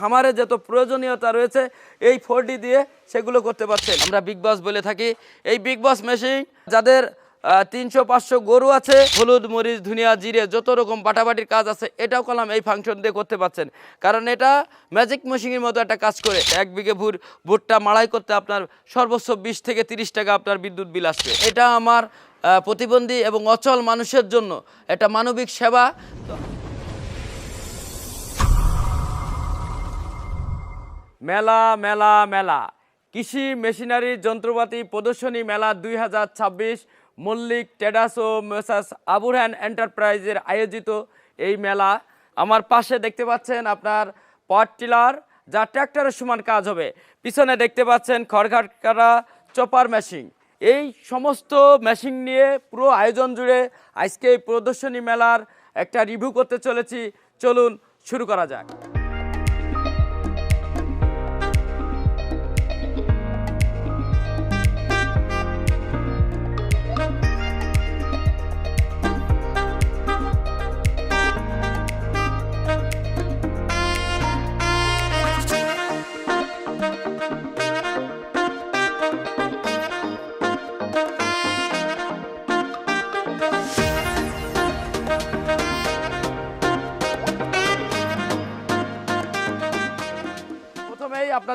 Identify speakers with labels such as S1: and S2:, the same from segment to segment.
S1: খামারে যত প্রয়োজনীয়তা রয়েছে, এই ফোর দিয়ে সেগুলো করতে পারছেন। আমরা বিগ বস বলে থাকি। এই বিগ বস মেশিন যাদের তিনশো, পাঁচশো গরু আছে, হলুদ, মরিচ, ধুনিয়া, জিরে, যত রকম বাটাবাটির কাজ আছে, এটাও কলাম এই ফাংশন দিয়ে করতে পারছেন। কারণ এটা ম্যাজিক মেশিনের মতো একটা কাজ করে। এক বিঘে ভুর ভুট্টা মাড়াই করতে আপনার সর্বোচ্চ বিশ থেকে তিরিশ টাকা আপনার বিদ্যুৎ বিল আসবে। এটা আমার প্রতিবন্ধী এবং অচল মানুষের জন্য এটা মানবিক সেবা। মেলা মেলা মেলা। কৃষি, মেশিনারি, যন্ত্রপাতি প্রদর্শনী মেলা দুই হাজার ছাব্বিশ, মল্লিক, টেডাস ও মেসাস আবুরহান এন্টারপ্রাইজের আয়োজিত এই মেলা। আমার পাশে দেখতে পাচ্ছেন আপনার পাওয়ার টিলার, যা ট্র্যাক্টরের সমান কাজ হবে। পিছনে দেখতে পাচ্ছেন খড়ঘাট কাটা চপার মেশিন। এই সমস্ত মেশিন নিয়ে পুরো আয়োজন জুড়ে আজকে এই প্রদর্শনী মেলার একটা রিভিউ করতে চলেছি। চলুন শুরু করা যাক।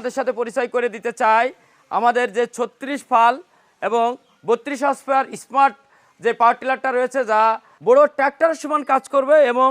S1: আপনাদের সাথে পরিচয় করে দিতে চাই। আমাদের যে ছত্রিশ ফাল এবং বত্রিশ হসপার স্মার্ট যে পাওয়ার টিলারটা রয়েছে, যা বড় ট্র্যাক্টরের সমান কাজ করবে এবং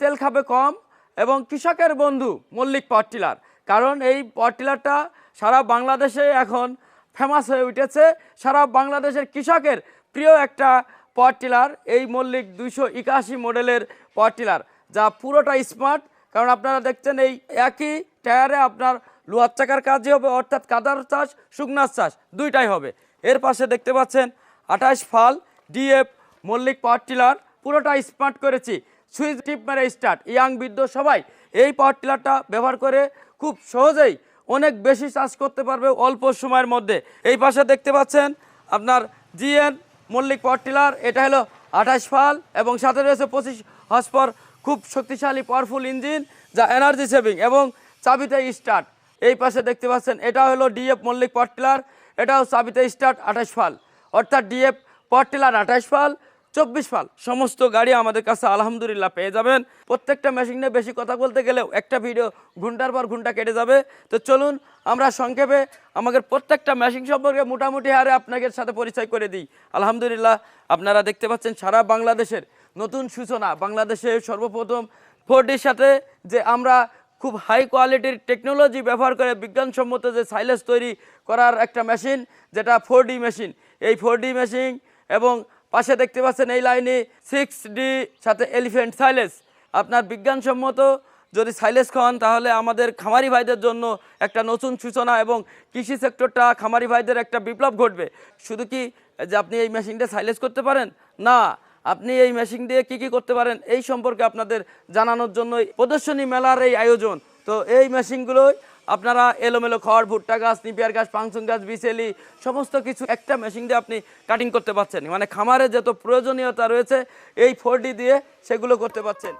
S1: তেল খাবে কম এবং কৃষকের বন্ধু মল্লিক পাওয়ার টিলার। কারণ এই পাওয়ার টিলারটা সারা বাংলাদেশে এখন ফেমাস হয়ে উঠেছে। সারা বাংলাদেশের কৃষকের প্রিয় একটা পাওয়ার টিলার, এই মল্লিক দুইশো একাশি মডেলের পাওয়ার টিলার, যা পুরোটা স্মার্ট কারণ আপনারা দেখছেন এই একই টায়ারে আপনার লোহার চাকার কাজই হবে, অর্থাৎ কাদার চাষ, শুকনার চাষ, দুইটাই হবে। এর পাশে দেখতে পাচ্ছেন আঠাশ ফাল, ডিএফ, মল্লিক পাওয়ার টিলার, পুরোটা স্মার্ট করেছি। সুইচ টিপ মেরে স্টার্ট, ইয়াং বৃদ্ধ সবাই এই পাওয়ার টিলারটা ব্যবহার করে খুব সহজেই অনেক বেশি চাষ করতে পারবে অল্প সময়ের মধ্যে। এই পাশে দেখতে পাচ্ছেন আপনার জিএন, মল্লিক পাওয়ার টিলার, এটা হলো আঠাশ ফাল এবং সাথে রয়েছে পঁচিশ হসপর খুব শক্তিশালী পাওয়ারফুল ইঞ্জিন যা এনার্জি সেভিং এবং চাবিতে স্টার্ট এই পাশে দেখতে পাচ্ছেন এটা হলো ডিএফ মল্লিক পাওয়ার টিলার এটাও চাবিতে স্টার্ট আঠাশ ফাল। অর্থাৎ ডিএফ পাওয়ার টিলার আঠাশ ফাল, চব্বিশ ফাল। সমস্ত গাড়ি আমাদের কাছে আলহামদুলিল্লাহ পেয়ে যাবেন। প্রত্যেকটা মেশিন বেশি কথা বলতে গেলেও একটা ভিডিও ঘণ্টার পর ঘণ্টা কেটে যাবে। তো চলুন, আমরা সংক্ষেপে আমাদের প্রত্যেকটা মেশিন সম্পর্কে মোটামুটি হারে আপনাদের সাথে পরিচয় করে দিই। আলহামদুলিল্লাহ, আপনারা দেখতে পাচ্ছেন সারা বাংলাদেশের নতুন সূচনা বাংলাদেশে সর্বপ্রথম ফোরডির সাথে যে আমরা খুব হাই কোয়ালিটির টেকনোলজি ব্যবহার করে বিজ্ঞানসম্মত যে সাইলেস তৈরি করার একটা মেশিন যেটা ফোর মেশিন এই ফোর মেশিন এবং পাশে দেখতে পাচ্ছেন এই লাইনে সিক্স ডি সাথে এলিফেন্ট সাইলেস আপনার বিজ্ঞানসম্মত যদি সাইলেস খাওয়ান তাহলে আমাদের খামারি ভাইদের জন্য একটা নতুন সূচনা এবং কৃষি সেক্টরটা খামারি ভাইদের একটা বিপ্লব ঘটবে। শুধু কি, যে আপনি এই মেশিনটা সাইলেস করতে পারেন? না। আপনি এই মেশিন দিয়ে কি কি করতে পারেন এই সম্পর্কে আপনাদের জানানোর জন্যই প্রদর্শনী মেলার এই আয়োজন। তো এই মেশিনগুলোই আপনারা এলোমেলো খড়, ভুট্টা গাছ, নিপিয়ার গাছ পাংসুন গাছ বিশেলি সমস্ত কিছু একটা মেশিন দিয়ে আপনি কাটিং করতে পারছেন। মানে খামারে যত প্রয়োজনীয়তা রয়েছে, এই ফোর দিয়ে সেগুলো করতে পারছেন।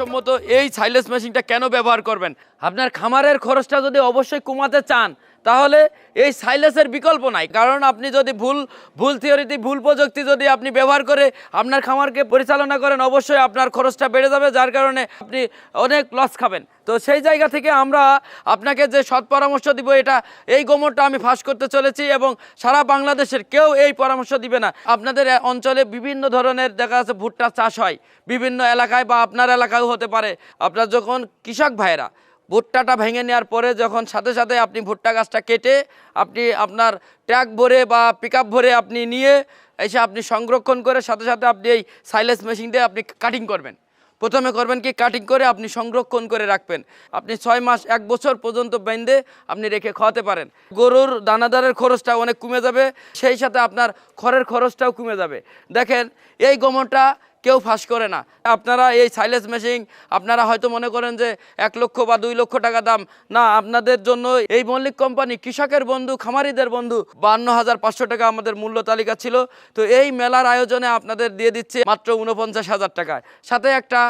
S1: বিজ্ঞানসম্মত এই সাইলেস মেশিনটা কেন ব্যবহার করবেন? আপনার খামারের খরচটা যদি অবশ্যই কমাতে চান তাহলে এই সাইলেসের বিকল্প নাই। কারণ আপনি যদি ভুল ভুল থিওরিতে ভুল প্রযুক্তি যদি আপনি ব্যবহার করে আপনার খামারকে পরিচালনা করেন, অবশ্যই আপনার খরচটা বেড়ে যাবে, যার কারণে আপনি অনেক লস খাবেন। তো সেই জায়গা থেকে আমরা আপনাকে যে সৎ পরামর্শ দিব, এটা এই গোমরটা আমি ফাঁস করতে চলেছি এবং সারা বাংলাদেশের কেউ এই পরামর্শ দিবে না। আপনাদের অঞ্চলে বিভিন্ন ধরনের দেখা যাচ্ছে ভুট্টা চাষ হয়। বিভিন্ন এলাকায় বা আপনার এলাকায়ও হতে পারে। আপনার যখন কৃষক ভাইয়েরা ভুট্টাটা ভেঙে নেওয়ার পরে যখন সাথে সাথে আপনি ভুট্টা গাছটা কেটে আপনি আপনার ট্যাগ ভরে বা পিক ভরে আপনি নিয়ে এসে আপনি সংরক্ষণ করে সাথে সাথে আপনি এই সাইলেস মেশিন দিয়ে আপনি কাটিং করবেন। প্রথমে করবেন কি? কাটিং করে আপনি সংরক্ষণ করে রাখবেন। আপনি ছয় মাস, এক বছর পর্যন্ত বেঁধে আপনি রেখে খাওয়াতে পারেন। গরুর দানাদারের খরচটা অনেক কমে যাবে, সেই সাথে আপনার খড়ের খরচটাও কমে যাবে। দেখেন, এই গোমরটা কেউ ফাঁস করে না। আপনারা এই সাইলেস মেশিন আপনারা হয়তো মনে করেন যে এক লক্ষ বা দুই লক্ষ টাকা দাম। না, আপনাদের জন্য এই মল্লিক কোম্পানি কৃষকের বন্ধু, খামারিদের বন্ধু, বান্ন হাজার পাঁচশো টাকা আমাদের মূল্য তালিকা ছিল। তো এই মেলার আয়োজনে আপনাদের দিয়ে দিচ্ছে মাত্র উনপঞ্চাশ হাজার টাকায়। সাথে একটা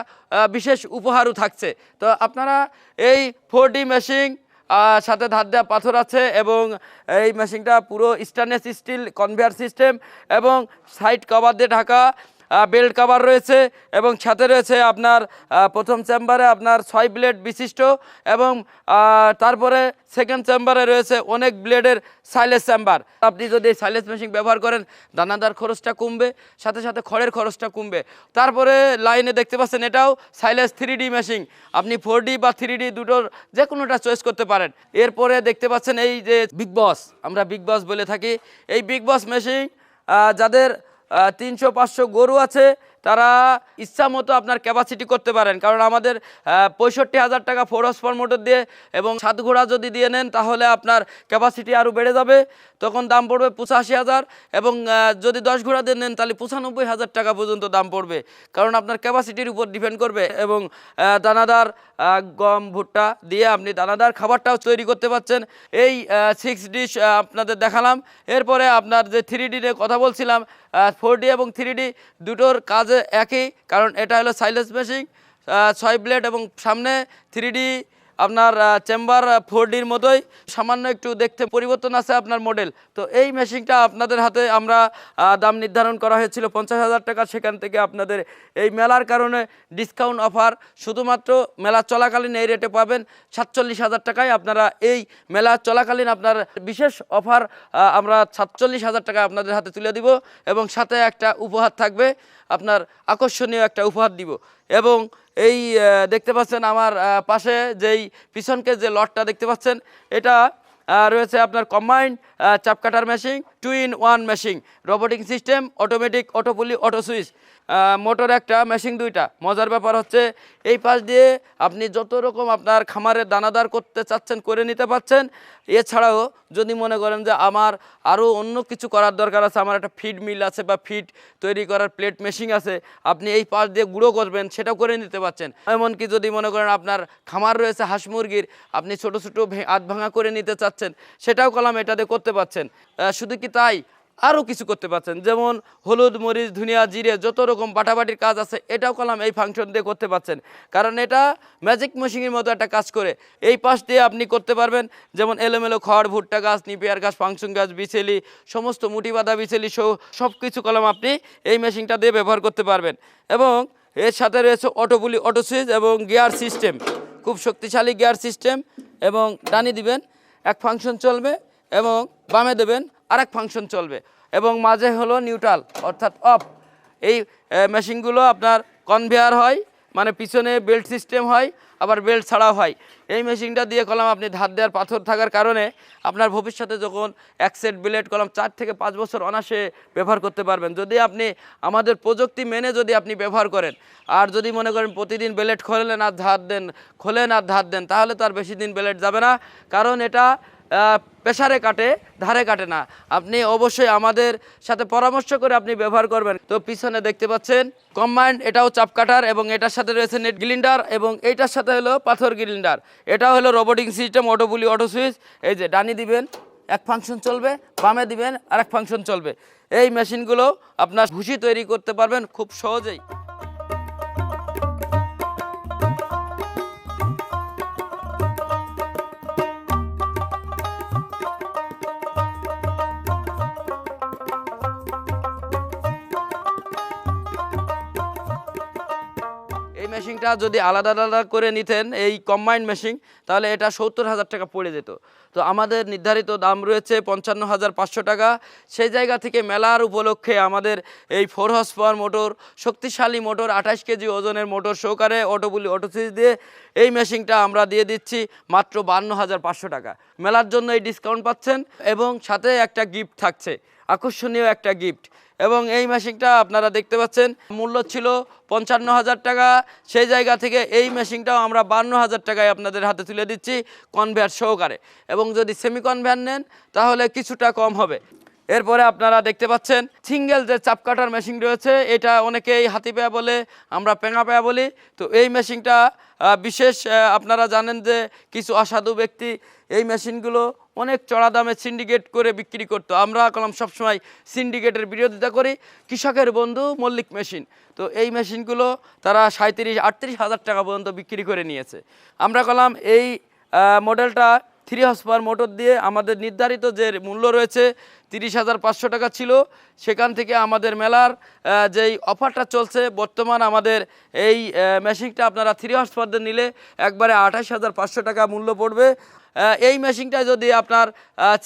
S1: বিশেষ উপহারও থাকছে। তো আপনারা এই ফোর ডি মেশিন সাথে ধার দেওয়া পাথর আছে এবং এই মেশিনটা পুরো স্টেনলেস স্টিল কনভেয়ার সিস্টেম এবং সাইড কভার দিয়ে ঢাকা বেল্ট কভার রয়েছে এবং সাথে রয়েছে আপনার প্রথম চেম্বারে আপনার ছয় ব্লেড বিশিষ্ট এবং তারপরে সেকেন্ড চেম্বারে রয়েছে অনেক ব্লেডের সাইলেস চেম্বার। আপনি যদি সাইলেস মেশিন ব্যবহার করেন, দানাদার খরচটা কমবে, সাথে সাথে খড়ের খরচটা কমবে। তারপরে লাইনে দেখতে পাচ্ছেন এটাও সাইলেস থ্রি ডি মেশিন। আপনি ফোর ডি বা থ্রি ডি দুটোর যে কোনোটা চয়েস করতে পারেন। এরপরে দেখতে পাচ্ছেন এই যে বিগ বস, আমরা বিগ বস বলে থাকি। এই বিগ বস মেশিন যাদের তিনশো, পাঁচশো গরু আছে, তারা ইচ্ছা মতো আপনার ক্যাপাসিটি করতে পারেন। কারণ আমাদের পঁয়ষট্টি হাজার টাকা ফোর হসপার মোটর দিয়ে এবং সাত ঘোড়া যদি দিয়ে নেন, তাহলে আপনার ক্যাপাসিটি আরও বেড়ে যাবে। তখন দাম পড়বে পঁচাশি হাজার এবং যদি দশ ঘোড়া দিয়ে নেন, তাহলে পঁচানব্বই হাজার টাকা পর্যন্ত দাম পড়বে। কারণ আপনার ক্যাপাসিটির উপর ডিপেন্ড করবে এবং দানাদার গম, ভুট্টা দিয়ে আপনি দানাদার খাবারটাও তৈরি করতে পারছেন। এই সিক্স ডিশ আপনাদের দেখালাম। এরপরে আপনার যে থ্রি ডি নিয়ে কথা বলছিলাম ফোর ডি এবং থ্রি ডি দুটোর কাজে একই, কারণ এটা হলো সাইলেন্স মেশিন ছয় ব্লেড এবং সামনে থ্রি ডি আপনার চেম্বার ফোর ডির মতোই সামান্য একটু দেখতে পরিবর্তন আছে আপনার মডেল তো এই মেশিনটা আপনাদের হাতে আমরা দাম নির্ধারণ করা হয়েছিল পঞ্চাশ হাজার টাকা। সেখান থেকে আপনাদের এই মেলার কারণে ডিসকাউন্ট অফার শুধুমাত্র মেলা চলাকালীন এই রেটে পাবেন। সাতচল্লিশ হাজার টাকায় আপনারা এই মেলা চলাকালীন আপনার বিশেষ অফার আমরা সাতচল্লিশ হাজার টাকা আপনাদের হাতে তুলে দিব এবং সাথে একটা উপহার থাকবে। আপনার আকর্ষণীয় একটা উপহার দিব। এবং এই দেখতে পাচ্ছেন আমার পাশে যেই পিছনকে যে লটটা দেখতে পাচ্ছেন, এটা রয়েছে আপনার combined chaff cutter machine two in one machine robotic system automatic auto pulley auto switch motor একটা মেশিন দুইটা। মজার ব্যাপার হচ্ছে, এই পাশ দিয়ে আপনি যত রকম আপনার খামারে দানাদার করতে চাচ্ছেন, করে নিতে পারছেন, এছাড়াও যদি মনে করেন যে আমার আরও অন্য কিছু করার দরকার আছে, আমার একটা ফিড মিল আছে বা ফিড তৈরি করার প্লেট মেশিন আছে, আপনি এই পাশ দিয়ে গুঁড়ো করবেন, সেটাও করে নিতে পারছেন। এমনকি যদি মনে করেন আপনার খামার রয়েছে হাঁস মুরগির, আপনি ছোট ছোট আধ ভাঙা করে নিতে চাচ্ছেন, সেটাও কলাম এটাতে করতে পারছেন। শুধু কি তাই? আরও কিছু করতে পারছেন। যেমন হলুদ, মরিচ, ধুনিয়া, জিরে, যত রকম বাটাবাটির কাজ আছে, এটাও কলাম এই ফাংশন দিয়ে করতে পারছেন। কারণ এটা ম্যাজিক মেশিনের মতো একটা কাজ করে। এই পাশ দিয়ে আপনি করতে পারবেন, যেমন এলোমেলো খড়, ভুট্টা গাছ, নিপিয়ার গাছ, ফাংশন গাছ, বিছেলি, সমস্ত মুটি বাঁধা বিছেলি সব কিছু কলাম আপনি এই মেশিনটা দিয়ে ব্যবহার করতে পারবেন। এবং এর সাথে রয়েছে অটোপুলি অটো সুইচ এবং গিয়ার সিস্টেম খুব শক্তিশালী গিয়ার সিস্টেম এবং টানি দিবেন, এক ফাংশন চলবে এবং বামে দেবেন আরেক ফাংশন চলবে। এবং মাঝে হলো নিউট্রাল অর্থাৎ অফ এই মেশিনগুলো আপনার কনভেয়ার হয় মানে পিছনে বেল্ট সিস্টেম হয়, আবার বেল্ট ছাড়াও হয়। এই মেশিনটা দিয়ে কলাম আপনি ধার দেওয়ার পাথর থাকার কারণে আপনার ভবিষ্যতে যখন এক সেট ব্লেড কলাম চার থেকে পাঁচ বছর অনাসে ব্যবহার করতে পারবেন। যদি আপনি আমাদের প্রযুক্তি মেনে যদি আপনি ব্যবহার করেন, আর যদি মনে করেন প্রতিদিন ব্লেড খোলেন আর ধার দেন, খোলেন আর ধার দেন, তাহলে তো আর বেশি দিন ব্লেড যাবে না। কারণ এটা প্রেশারে কাটে, ধারে কাটে না। আপনি অবশ্যই আমাদের সাথে পরামর্শ করে আপনি ব্যবহার করবেন। তো পিছনে দেখতে পাচ্ছেন কম্বাইন্ড এটাও চাপ কাটার এবং এটার সাথে রয়েছে নেট গ্রিলিন্ডার এবং এইটার সাথে হলো পাথর গ্রিলিন্ডার এটাও হলো robotic system auto pulley auto switch এই যে ডানি দিবেন, এক ফাংশন চলবে, বামে দিবেন, আরেক ফাংশন চলবে। এই মেশিনগুলো আপনার ভুসি তৈরি করতে পারবেন খুব সহজেই। মেশিনটা যদি আলাদা আলাদা করে নিতেন, এই কম্বাইন্ড মেশিন তাহলে এটা সত্তর হাজার টাকা পড়ে যেত। তো আমাদের নির্ধারিত দাম রয়েছে পঞ্চান্ন হাজার পাঁচশো টাকা। সেই জায়গা থেকে মেলার উপলক্ষে আমাদের এই ফোর হর্স পাওয়ার মোটর, শক্তিশালী মোটর, আঠাশ কেজি ওজনের মোটর সহকারে অটোগুলি অটো সুইচ দিয়ে এই মেশিনটা আমরা দিয়ে দিচ্ছি মাত্র বান্ন হাজার পাঁচশো টাকা। মেলার জন্য এই ডিসকাউন্ট পাচ্ছেন এবং সাথে একটা গিফট থাকছে, আকর্ষণীয় একটা গিফট। এবং এই মেশিনটা আপনারা দেখতে পাচ্ছেন, মূল্য ছিল পঞ্চান্ন হাজার টাকা। সেই জায়গা থেকে এই মেশিনটাও আমরা বান্ন হাজার টাকায় আপনাদের হাতে তুলে দিচ্ছি কনভেয়ার সহকারে। এবং যদি সেমি কনভেয়ার নেন, তাহলে কিছুটা কম হবে। এরপরে আপনারা দেখতে পাচ্ছেন সিঙ্গেল যে চাপ কাটার মেশিন রয়েছে, এটা অনেকেই হাতি পায়া বলে, আমরা পেঙা পায়া বলি। তো এই মেশিনটা বিশেষ আপনারা জানেন যে কিছু অসাধু ব্যক্তি এই মেশিনগুলো অনেক চড়া দামে সিন্ডিকেট করে বিক্রি করতো। আমরা কলাম সবসময় সিন্ডিকেটের বিরোধিতা করি। কৃষকের বন্ধু মল্লিক মেশিন তো এই মেশিনগুলো তারা সাঁত্রিশ আটত্রিশ হাজার টাকা পর্যন্ত বিক্রি করে নিয়েছে। আমরা কলাম এই মডেলটা থ্রি হর্স পাওয়ার মোটর দিয়ে আমাদের নির্ধারিত যে মূল্য রয়েছে তিরিশ হাজার পাঁচশো টাকা ছিল, সেখান থেকে আমাদের মেলার যেই অফারটা চলছে, বর্তমান আমাদের এই মেশিনটা আপনারা থ্রি হর্স পাওয়ার নিলে একবারে আঠাশ হাজার পাঁচশো টাকা মূল্য পড়বে। এই মেশিনটা যদি আপনার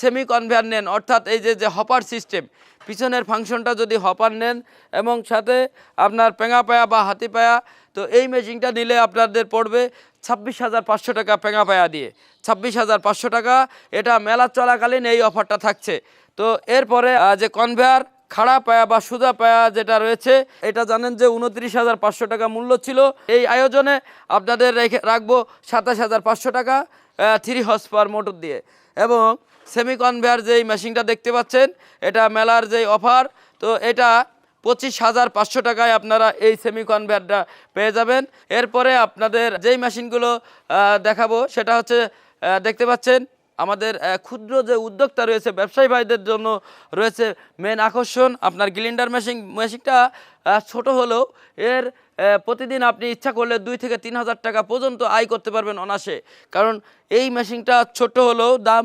S1: সেমি কনভেয়ার নেন, অর্থাৎ এই যে যে হপার সিস্টেম পিছনের ফাংশনটা যদি হপার নেন এবং সাথে আপনার পেঙা পায়া বা হাতি পায়া, তো এই মেশিনটা নিলে আপনাদের পড়বে ছাব্বিশ হাজার পাঁচশো টাকা পেঙা পায়া দিয়ে। ছাব্বিশ হাজার পাঁচশো টাকা, এটা মেলা চলাকালীন এই অফারটা থাকছে। তো এরপরে যে কনভেয়ার খাড়া পায়া বা সুজা পায়া যেটা রয়েছে, এটা জানেন যে উনত্রিশ হাজার পাঁচশো টাকা মূল্য ছিল। এই আয়োজনে আপনাদের রেখে রাখব সাতাশ হাজার পাঁচশো টাকা থ্রি হর্স পাওয়ার মোটর দিয়ে। এবং সেমি কনভেয়ার যেই মেশিনটা দেখতে পাচ্ছেন, এটা মেলার যেই অফার তো এটা পঁচিশ হাজার পাঁচশো টাকায় আপনারা এই সেমি কনভেয়ারটা পেয়ে যাবেন। এরপরে আপনাদের যেই মেশিনগুলো দেখাবো, সেটা হচ্ছে দেখতে পাচ্ছেন, আমাদের ক্ষুদ্র যে উদ্যোক্তা রয়েছে, ব্যবসায়ী ভাইদের জন্য রয়েছে মেন আকর্ষণ, আপনার গ্লিন্ডার মেশিন মেশিনটা ছোট হলেও এর প্রতিদিন আপনি ইচ্ছা করলে দুই থেকে তিন হাজার টাকা পর্যন্ত আয় করতে পারবেন অনাসে কারণ এই মেশিনটা ছোট হলেও দাম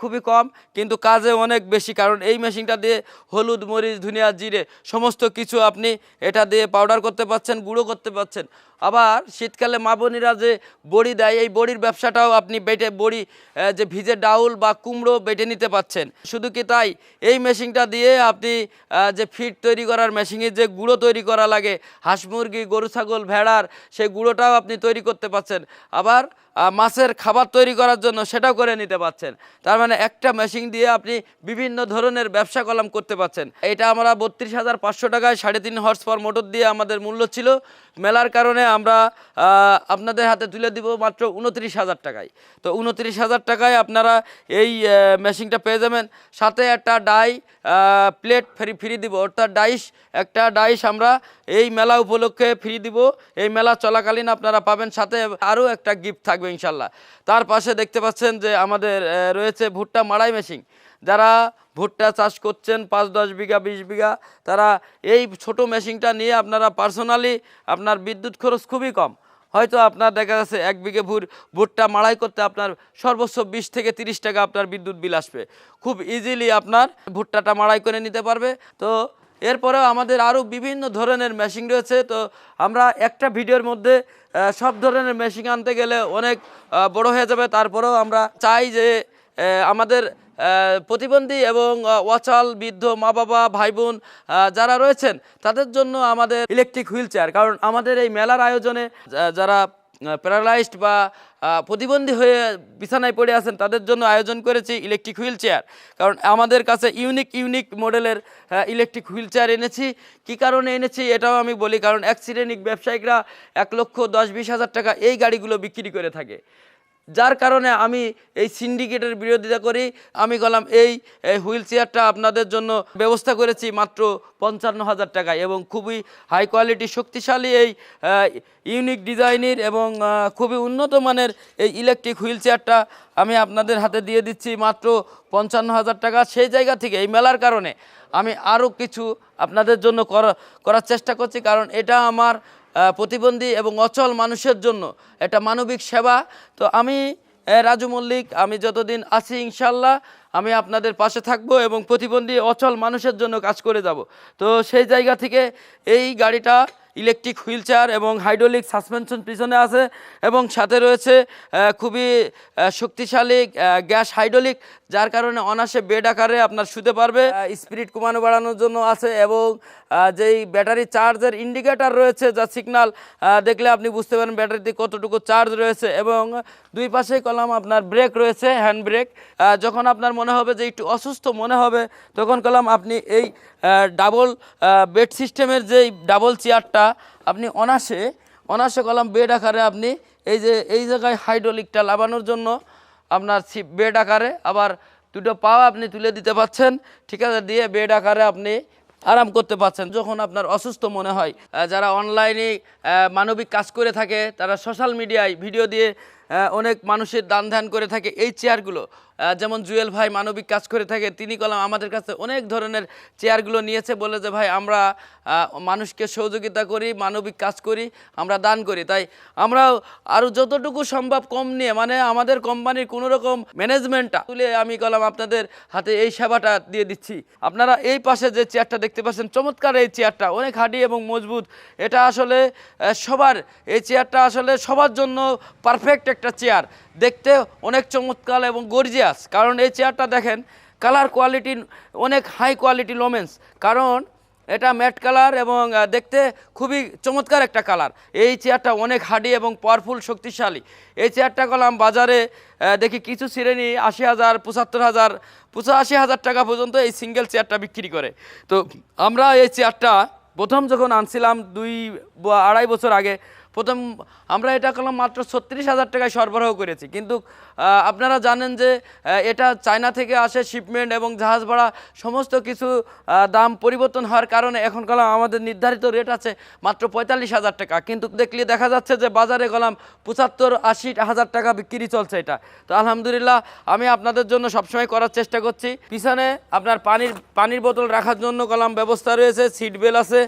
S1: খুবই কম, কিন্তু কাজে অনেক বেশি, কারণ এই মেশিনটা দিয়ে হলুদ, মরিচ, ধুনিয়া, জিরে সমস্ত কিছু আপনি এটা দিয়ে পাউডার করতে পারছেন গুঁড়ো করতে পারছেন আবার শীতকালে মা যে বড়ি দেয়, এই বড়ির ব্যবসাটাও আপনি বেটে বড়ি যে ভিজে ডাউল বা কুমড়ো বেটে নিতে পাচ্ছেন। শুধু কি তাই? এই মেশিনটা দিয়ে আপনি যে ফিড তৈরি করার মেশিনে যে গুঁড়ো তৈরি করা লাগে, হাঁস মুরগি, গরু, ছাগল, ভেড়ার, সেই গুঁড়োটাও আপনি তৈরি করতে পাচ্ছেন। আবার মাছের খাবার তৈরি করার জন্য সেটাও করে নিতে পাচ্ছেন তার মানে একটা মেশিন দিয়ে আপনি বিভিন্ন ধরনের ব্যবসা কলাম করতে পাচ্ছেন এটা আমরা বত্রিশ হাজার পাঁচশো টাকায় সাড়ে তিন হর্স পাওয়ার মোটর দিয়ে আমাদের মূল্য ছিল। মেলার কারণে আমরা আপনাদের হাতে তুলে দিব মাত্র উনত্রিশ হাজার টাকায়। তো উনত্রিশ হাজার টাকায় আপনারা এই মেশিনটা পেয়ে যাবেন। সাথে একটা ডাই প্লেট ফ্রি ফ্রি দিব। অর্থাৎ ডাইস একটা ডাইস আমরা এই মেলা উপলক্ষে ফ্রি দিব। এই মেলা চলাকালীন আপনারা পাবেন। সাথে আরও একটা গিফট থাকবে। ইনশাল্লাহ। তার পাশে দেখতে পাচ্ছেন যে আমাদের রয়েছে ভুট্টা মাড়াই মেশিন। যারা ভুট্টা চাষ করছেন, পাঁচ, দশ বিঘা, বিশ বিঘা, তারা এই ছোট মেশিনটা নিয়ে আপনারা পার্সোনালি আপনার বিদ্যুৎ খরচ খুবই কম। হয়তো আপনার দেখা যাচ্ছে এক বিঘে ভুর, ভুট্টা মাড়াই করতে আপনার সর্বোচ্চ বিশ থেকে তিরিশ টাকা আপনার বিদ্যুৎ বিল আসবে। খুব ইজিলি আপনার ভুট্টাটা মাড়াই করে নিতে পারবে। তো এরপরেও আমাদের আরও বিভিন্ন ধরনের মেশিন রয়েছে। তো আমরা একটা ভিডিওর মধ্যে সব ধরনের মেশিন আনতে গেলে অনেক বড় হয়ে যাবে। তারপরেও আমরা চাই যে আমাদের প্রতিবন্ধী এবং অচল, বৃদ্ধ মা বাবা ভাই বোন যারা রয়েছেন, তাদের জন্য আমাদের ইলেকট্রিক হুইল কারণ আমাদের এই মেলার আয়োজনে যারা প্যারালাইজড বা প্রতিবন্ধী হয়ে বিছানায় পড়ে আছেন, তাদের জন্য আয়োজন করেছি ইলেকট্রিক হুইল চেয়ার কারণ আমাদের কাছে ইউনিক ইউনিক মডেলের ইলেকট্রিক হুইল চেয়ার এনেছি। কি কারণে এনেছি এটাও আমি বলি, কারণ শ্রেণিক ব্যবসায়িকরা এক লক্ষ দশ বিশ হাজার টাকা এই গাড়িগুলো বিক্রি করে থাকে। যার কারণে আমি এই সিন্ডিকেটের বিরোধিতা করি। আমি গেলাম, এই হুইল চেয়ারটা আপনাদের জন্য ব্যবস্থা করেছি মাত্র পঞ্চান্ন হাজার টাকায় এবং খুবই হাই কোয়ালিটি, শক্তিশালী এই ইউনিক ডিজাইনের এবং খুবই উন্নত মানের এই ইলেকট্রিক হুইল চেয়ারটা আমি আপনাদের হাতে দিয়ে দিচ্ছি মাত্র পঞ্চান্ন হাজার টাকা। সেই জায়গা থেকে, এই মেলার কারণে আমি আরও কিছু আপনাদের জন্য করা, করার চেষ্টা করছি কারণ এটা আমার প্রতিবন্ধী এবং অচল মানুষের জন্য এটা মানবিক সেবা। তো আমি রাজু মল্লিক, আমি যতদিন আছি ইনশাল্লাহ আমি আপনাদের পাশে থাকব এবং প্রতিবন্ধী, অচল মানুষের জন্য কাজ করে যাব। তো সেই জায়গা থেকে এই গাড়িটা ইলেকট্রিক হুইল এবং হাইড্রোলিক সাসপেনশন পিছনে আছে এবং সাথে রয়েছে খুবই শক্তিশালী গ্যাস হাইড্রোলিক, যার কারণে অনাসে বেড আকারে আপনার শুতে পারবে। স্পিরিট কমানো বাড়ানোর জন্য আছে এবং যেই ব্যাটারি চার্জের ইন্ডিকেটার রয়েছে, যা সিগনাল দেখলে আপনি বুঝতে পারেন ব্যাটারিতে কতটুকু চার্জ রয়েছে এবং দুই পাশেই কলাম আপনার ব্রেক রয়েছে হ্যান্ড ব্রেক যখন আপনার মনে হবে যে একটু অসুস্থ মনে হবে, তখন কলাম আপনি এই ডাবল বেড সিস্টেমের যেই ডাবল চেয়ারটা আপনি অনাসে অনাসে কলাম বেড আকারে আপনি এই যে, এই জায়গায় হাইড্রোলিকটা লাগানোর জন্য আপনার বেড আকারে আবার দুটো পাও আপনি তুলে দিতে পারছেন, ঠিক আছে, দিয়ে বেড আকারে আপনি আরাম করতে পারছেন। যখন আপনার অসুস্থ মনে হয় যারা অনলাইনে মানবিক কাজ করে থাকে, তারা সোশ্যাল মিডিয়ায় ভিডিও দিয়ে অনেক মানুষের দান ধ্যান করে থাকে এই চেয়ারগুলো। যেমন জুয়েল ভাই মানবিক কাজ করে থাকে, তিনি কলাম আমাদের কাছে অনেক ধরনের চেয়ারগুলো নিয়েছে, বলে যে, ভাই, আমরা মানুষকে সহযোগিতা করি, মানবিক কাজ করি, আমরা দান করি। তাই আমরাও আরও যতটুকু সম্ভব কম নিয়ে মানে আমাদের কোম্পানির কোনো রকম ম্যানেজমেন্টটা তুলে আমি কলাম আপনাদের হাতে এই সেবাটা দিয়ে দিচ্ছি। আপনারা এই পাশে যে চেয়ারটা দেখতে পাচ্ছেন, চমৎকার এই চেয়ারটা, অনেক হাডি এবং মজবুত। এটা আসলে সবার, এই চেয়ারটা আসলে সবার জন্য পারফেক্ট একটা চেয়ার দেখতে অনেক চমৎকার এবং গর্জিয়াস কারণ এই চেয়ারটা দেখেন কালার কোয়ালিটি অনেক হাই কোয়ালিটি লোমেন্স কারণ এটা ম্যাট কালার এবং দেখতে খুবই চমৎকার একটা কালার এই চেয়ারটা অনেক হাডি এবং পাওয়ারফুল শক্তিশালী। এই চেয়ারটা কলাম বাজারে দেখি কিছু শ্রেণি, আশি হাজার, পঁচাত্তর হাজার, পঁচাশি হাজার টাকা পর্যন্ত এই সিঙ্গেল চেয়ারটা বিক্রি করে। তো আমরা এই চেয়ারটা প্রথম যখন আনছিলাম দুই আড়াই বছর আগে প্রথম আমরা এটা করলাম মাত্র ছত্রিশ হাজার টাকায় সরবরাহ করেছি। কিন্তু আপনারা জানেন যে এটা চায়না থেকে আসে শিপমেন্ট এবং জাহাজ ভাড়া সমস্ত কিছু দাম পরিবর্তন হওয়ার কারণে এখন কলাম আমাদের নির্ধারিত রেট আছে মাত্র পঁয়তাল্লিশ হাজার টাকা। কিন্তু দেখলে দেখা যাচ্ছে যে বাজারে গেলাম পঁচাত্তর আশি হাজার টাকা বিক্রি চলছে এটা। তো আলহামদুলিল্লাহ আমি আপনাদের জন্য সবসময় করার চেষ্টা করছি। পিছনে আপনার পানির পানির বোতল রাখার জন্য কলাম ব্যবস্থা রয়েছে সিট বেল আছে,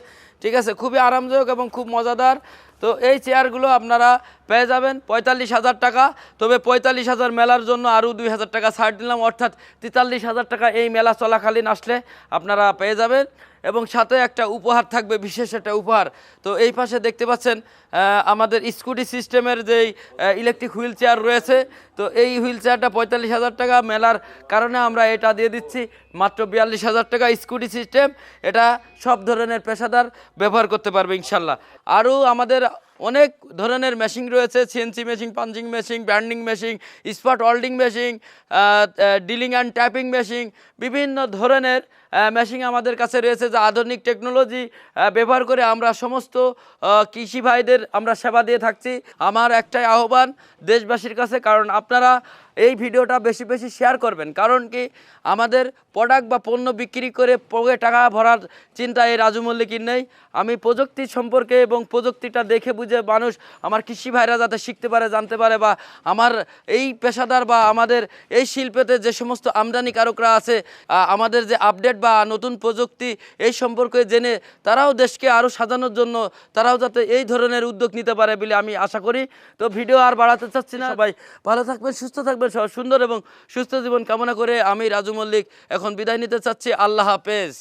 S1: ঠিক আছে? খুবই আরামদায়ক এবং খুব মজাদার। তো এই চেয়ারগুলো আপনারা পেয়ে যাবেন পঁয়তাল্লিশ হাজার টাকা। তবে পঁয়তাল্লিশ হাজার মেলার জন্য আরও দুই হাজার টাকা ছাড় দিলাম। অর্থাৎ তেতাল্লিশ হাজার টাকা এই মেলা চলাকালীন আসলে আপনারা পেয়ে যাবেন। এবং সাথে একটা উপহার থাকবে, বিশেষ একটা উপহার। তো এই পাশে দেখতে পাচ্ছেন আমাদের স্কুটি সিস্টেমের যেই ইলেকট্রিক হুইল চেয়ার রয়েছে, তো এই হুইল চেয়ারটা পঁয়তাল্লিশ হাজার টাকা মেলার কারণে আমরা এটা দিয়ে দিচ্ছি। মাত্র বিয়াল্লিশ হাজার টাকা স্কুটি সিস্টেম, এটা সব ধরনের পেশাদার ব্যবহার করতে পারবে ইনশাল্লাহ। আরও আমাদের অনেক ধরনের মেশিন রয়েছে CNC machine punching machine bending machine spot welding machine drilling and tapping machine বিভিন্ন ধরনের মেশিন আমাদের কাছে রয়েছে যা আধুনিক টেকনোলজি ব্যবহার করে আমরা সমস্ত কৃষি ভাইদের আমরা সেবা দিয়ে থাকছি। আমার একটাই আহ্বান দেশবাসীর কাছে, কারণ আপনারা এই ভিডিওটা বেশি বেশি শেয়ার করবেন। কারণ কি আমাদের প্রোডাক্ট বা পণ্য বিক্রি করে পকে টাকা ভরার চিন্তা এই রাজু মল্লিকের নেই। আমি প্রযুক্তি সম্পর্কে এবং প্রযুক্তিটা দেখে বুঝে মানুষ আমার কৃষি ভাইরা যাতে শিখতে পারে, জানতে পারে বা আমার এই পেশাদার বা আমাদের এই শিল্পেতে যে সমস্ত আমদানিকারকরা আছে আমাদের যে আপডেট বা নতুন প্রযুক্তি এই সম্পর্কে জেনে তারাও দেশকে আরও সাজানোর জন্য তারাও যাতে এই ধরনের উদ্যোগ নিতে পারে বলে আমি আশা করি। তো ভিডিও আর বাড়াতে চাচ্ছি না। সবাই ভালো থাকবেন, সুস্থ থাকবেন। সবাই সুন্দর এবং সুস্থ জীবন কামনা করে আমি রাজু মল্লিক এখন বিদায় নিতে চাচ্ছি। আল্লাহ হাফেজ।